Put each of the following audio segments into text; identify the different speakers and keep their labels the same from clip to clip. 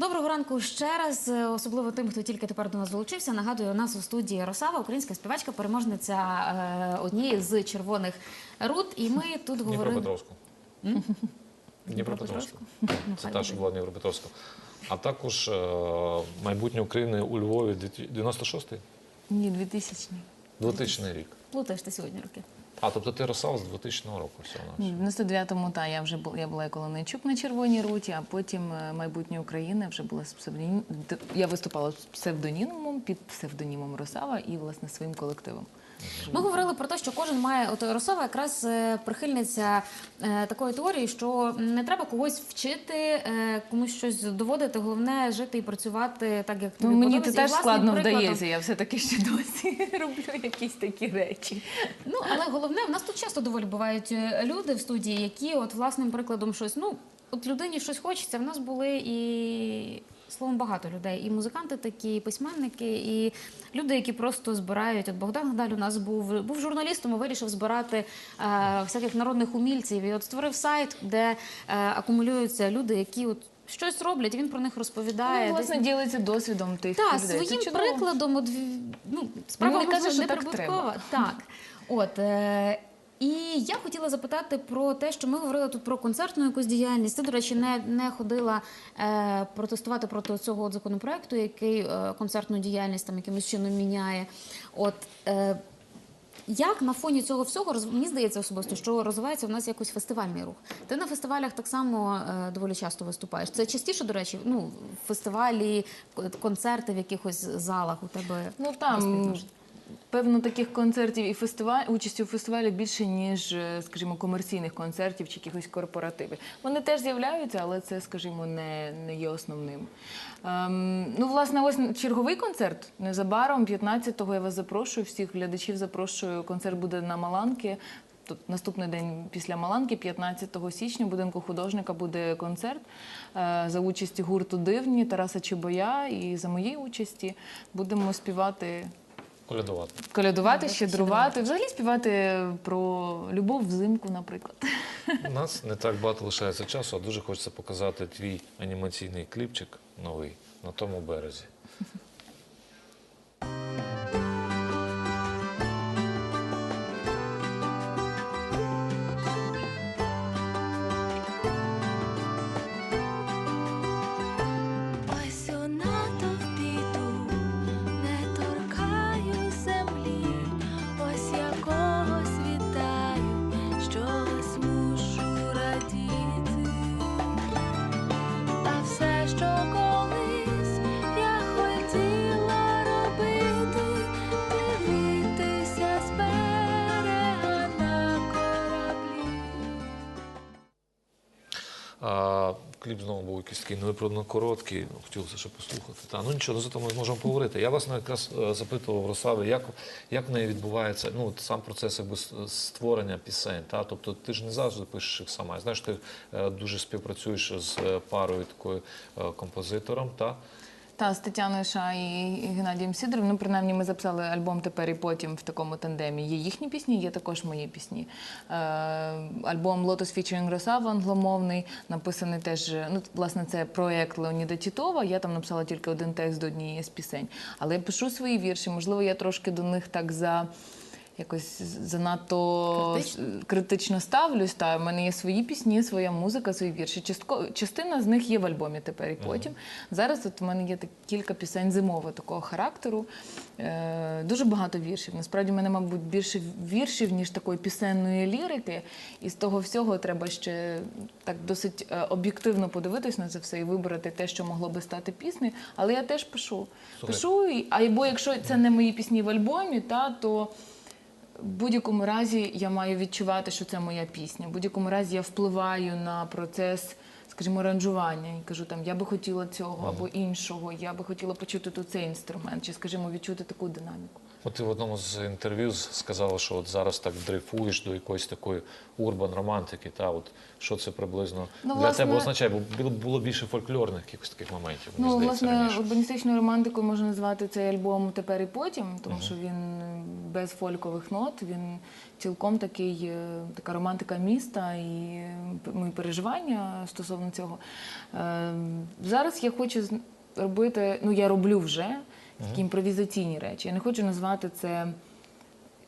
Speaker 1: Доброго ранку ще раз, е, особливо тим, хто тільки тепер до нас долучився. Нагадую, у нас у студії Росава, українська співачка, переможниця е, однієї з червоних руд. І ми тут говорили.
Speaker 2: Дніпропетровську. Дніпропетровську.
Speaker 1: Ну,
Speaker 2: Це та, що була Дніпропетровська. А також е, майбутнє України у Львові 96-й?
Speaker 3: Ні, 2000 ні.
Speaker 2: 2000 рік.
Speaker 1: Плутаєш ти сьогодні роки.
Speaker 2: А, тобто ти Росав з 2000 року всього
Speaker 3: Ні, в 99-му та я вже була, я була як Оленичук на червоній руті, а потім е, майбутнє України вже була з псевдонім. Я виступала з псевдонімом під псевдонімом Росава і власне своїм колективом.
Speaker 1: Ми говорили про те, що кожен має от Росова якраз е, прихильниця е, такої теорії, що не треба когось вчити, е, комусь щось доводити. Головне жити і працювати так, як тобі
Speaker 3: Ну, мені це теж складно
Speaker 1: прикладом-
Speaker 3: вдається. Я все таки ще досі роблю якісь такі речі.
Speaker 1: Ну але головне, в нас тут часто доволі бувають люди в студії, які от власним прикладом щось. Ну от людині щось хочеться. В нас були і словом багато людей, і музиканти такі, і письменники, і люди, які просто збирають. От Богдан Гдаль у нас був був журналістом і вирішив збирати е, всяких народних умільців. І от створив сайт, де е, акумулюються люди, які от. Щось роблять, він про них розповідає.
Speaker 3: Ну,
Speaker 1: десь
Speaker 3: власне, ділиться досвідом тих
Speaker 1: так,
Speaker 3: людей. Це
Speaker 1: своїм прикладом, от, ну, справа
Speaker 3: не каже, що так
Speaker 1: неприбуткова. Так. От, е, і я хотіла запитати про те, що ми говорили тут про концертну якусь діяльність. Ти, до речі, не, не ходила е, протестувати проти цього от законопроекту, який е, концертну діяльність там якимось чином міняє. От, е, як на фоні цього всього мені здається особисто, що розвивається в нас якось фестивальний рух. Ти на фестивалях так само е, доволі часто виступаєш. Це частіше, до речі, ну фестивалі, концерти в якихось залах у тебе
Speaker 3: Ну там? Певно таких концертів і фестиваль участі у фестивалях більше ніж, е, скажімо, комерційних концертів чи якихось корпоративів. Вони теж з'являються, але це, скажімо, не, не є основним. Ем, ну, власне, ось черговий концерт незабаром, 15-го я вас запрошую, всіх глядачів запрошую. Концерт буде на Маланки. Тут наступний день після Маланки, 15 січня, в будинку художника буде концерт е, за участі гурту Дивні Тараса Чебоя. І за моєї участі будемо співати,
Speaker 2: Колядувати.
Speaker 3: колядувати, щедрувати, взагалі співати про любов взимку, наприклад.
Speaker 2: У нас не так багато лишається часу, а дуже хочеться показати твій анімаційний кліпчик новий на тому березі. Кліп знову був якийсь такий невиправдано короткий, ну, хотілося ще послухати. Та, ну нічого, зато ми зможемо поговорити. Я власне якраз е, запитував Росави, як, як в неї відбувається ну, сам процес якби, створення пісень. Та? Тобто ти ж не завжди пишеш їх сама. Знаєш, ти е, дуже співпрацюєш з е, парою такою композитором. Та?
Speaker 3: Та з Тетяною Ша і Геннадієм Сидором. Ну, принаймні, ми записали альбом тепер і потім в такому тандемі. Є їхні пісні, є також мої пісні. Е, альбом Lotus Featuring Росава англомовний, написаний теж. Ну, власне, це проєкт Леоніда Тітова. Я там написала тільки один текст до однієї з пісень. Але я пишу свої вірші. Можливо, я трошки до них так за. Якось занадто
Speaker 1: Критично?
Speaker 3: критично ставлюсь. Та в мене є свої пісні, своя музика, свої вірші. Частко частина з них є в альбомі тепер і потім. Зараз от в мене є так, кілька пісень зимового такого характеру. Е, дуже багато віршів. Насправді в мене, мабуть, більше віршів, ніж такої пісенної лірики. І з того всього треба ще так досить е, об'єктивно подивитись на це все і вибрати те, що могло би стати піснею. Але я теж пишу. Пишу, або якщо це не мої пісні в альбомі, та то. В будь-якому разі я маю відчувати, що це моя пісня. В будь-якому разі я впливаю на процес, скажімо, аранжування і кажу, там я би хотіла цього або іншого, я би хотіла почути тут цей інструмент, чи, скажімо, відчути таку динаміку.
Speaker 2: От ти в одному з інтерв'ю сказала, що от зараз так дрейфуєш до якоїсь такої урбан романтики. Та от що це приблизно
Speaker 3: Ну,
Speaker 2: для
Speaker 3: власне-
Speaker 2: тебе означає? Бо було- більше фольклорних якихось таких моментів.
Speaker 3: Ну,
Speaker 2: здається,
Speaker 3: власне,
Speaker 2: раніше.
Speaker 3: урбаністичною романтикою можна назвати цей альбом тепер і потім, тому що він без фолькових нот, він цілком такий, е, така романтика міста і мої переживання стосовно цього. Е, Зараз я хочу робити, ну я роблю вже такі імпровізаційні речі. Я не хочу назвати це.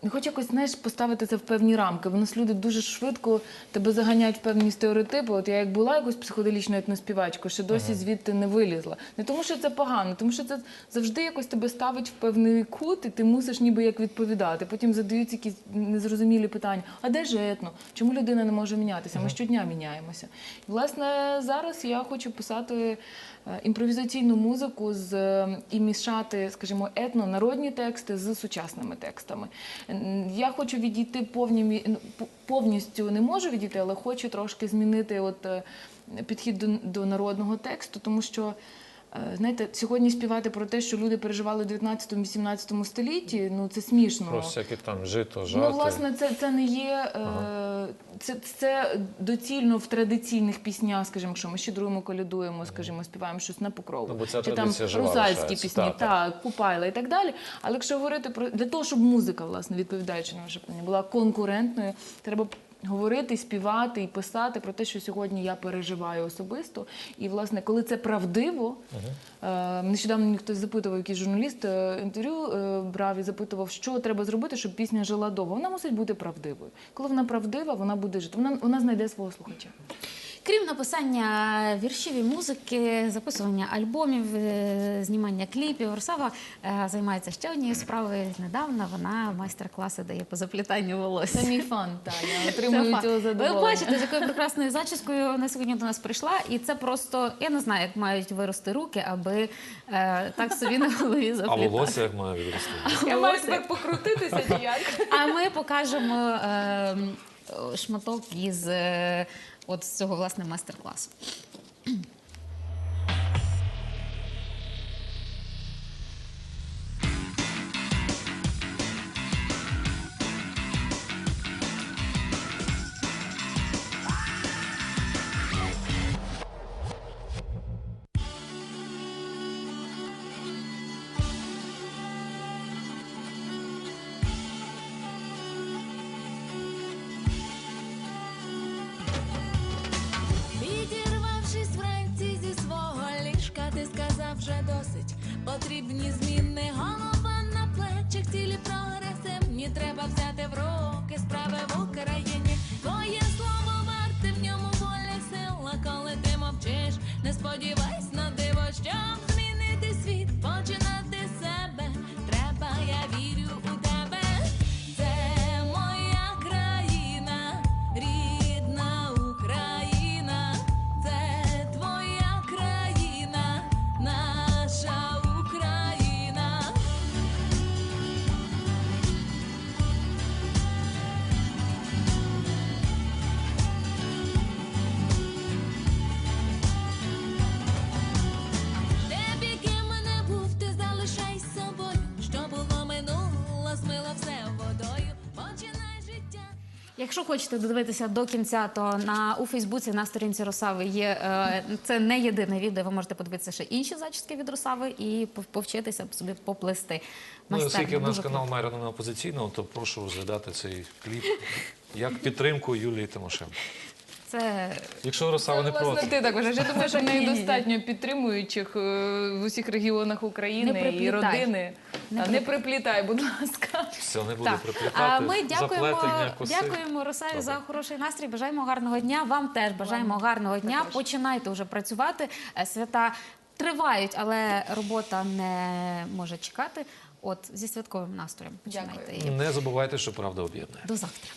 Speaker 3: Не хочу якось знаєш, поставити це в певні рамки. Бо нас люди дуже швидко тебе заганяють в певні стереотипи. От я як була якось психоделічною етноспівачкою, ще досі звідти не вилізла. Не тому, що це погано, тому що це завжди якось тебе ставить в певний кут, і ти мусиш ніби як відповідати. Потім задають якісь незрозумілі питання: а де ж етно? Чому людина не може мінятися? Ми щодня міняємося. І, власне, зараз я хочу писати е, імпровізаційну музику з е, і мішати, скажімо, етно народні тексти з сучасними текстами. Я хочу відійти повні ну, повністю не можу відійти, але хочу трошки змінити от е, підхід до, до народного тексту, тому що. Е, Знаєте, сьогодні співати про те, що люди переживали в 19-18 столітті, ну це смішно.
Speaker 2: Про всякі там жито, жарти.
Speaker 3: Ну, власне, це, це не є е, це, це доцільно в традиційних піснях, скажімо, якщо ми щедруємо, колядуємо, скажімо, співаємо щось на покрову.
Speaker 2: Ну, бо ця
Speaker 3: чи там
Speaker 2: жива
Speaker 3: русальські пісні,
Speaker 2: так,
Speaker 3: так. Купайла і так далі. Але якщо говорити про для того, щоб музика, власне, відповідаючи на ваше питання, була конкурентною, треба говорити, співати і писати про те, що сьогодні я переживаю особисто. І, власне, коли це правдиво, е, нещодавно мені хтось запитував, який журналіст е, інтерв'ю е, брав і запитував, що треба зробити, щоб пісня жила довго. Вона мусить бути правдивою. Коли вона правдива, вона буде жити. Вона, вона знайде свого слухача.
Speaker 1: Крім написання віршів і музики, записування альбомів, е, знімання кліпів, Росава е, займається ще однією справою. Недавно вона майстер-класи дає по заплітанню волосся.
Speaker 3: Це мій фан, так. Я отримую цього
Speaker 1: Ви бачите, з якою прекрасною зачіскою вона сьогодні до нас прийшла, і це просто я не знаю, як мають вирости руки, аби е, так собі на голові
Speaker 2: А волосся як має відрости?
Speaker 3: Я маю тепер покрутитися чи як?
Speaker 1: А ми покажемо е, шматок із е, от цього власне майстер-класу.
Speaker 4: Потрібні зміни, голова на плечах, цілі прогреси. Мені треба взяти в руки справи в Україні. Твоє слово варте, в ньому воля сила, коли ти мовчиш. Не сподівайсь
Speaker 1: Якщо хочете додивитися до кінця, то на у Фейсбуці на сторінці Росави є е, це не єдине відео. Ви можете подивитися ще інші зачіски від Росави і повчитися собі поплести.
Speaker 2: Ну, оскільки наш канал має рано опозиційного, то прошу розглядати цей кліп як підтримку Юлії Тимошенко.
Speaker 1: Це
Speaker 2: Якщо Росава не
Speaker 3: Власне,
Speaker 2: проти.
Speaker 3: ти так вважаєш. Я думаю, що в неї достатньо підтримуючих е, в усіх регіонах
Speaker 1: Не
Speaker 3: України і
Speaker 1: приплітай.
Speaker 3: родини.
Speaker 1: Не
Speaker 3: Не приплітай, будь ласка.
Speaker 2: Все не буде
Speaker 1: так.
Speaker 2: приплітати.
Speaker 1: А ми дякуємо,
Speaker 2: заплетення коси.
Speaker 1: дякуємо Росаві за хороший настрій. Бажаємо гарного дня. Вам теж бажаємо гарного дня. Починайте вже працювати. Е, Свята тривають, але робота не може чекати. От зі святковим настроєм починайте.
Speaker 3: Дякую.
Speaker 2: Не забувайте, що правда об'єднує.
Speaker 1: До завтра.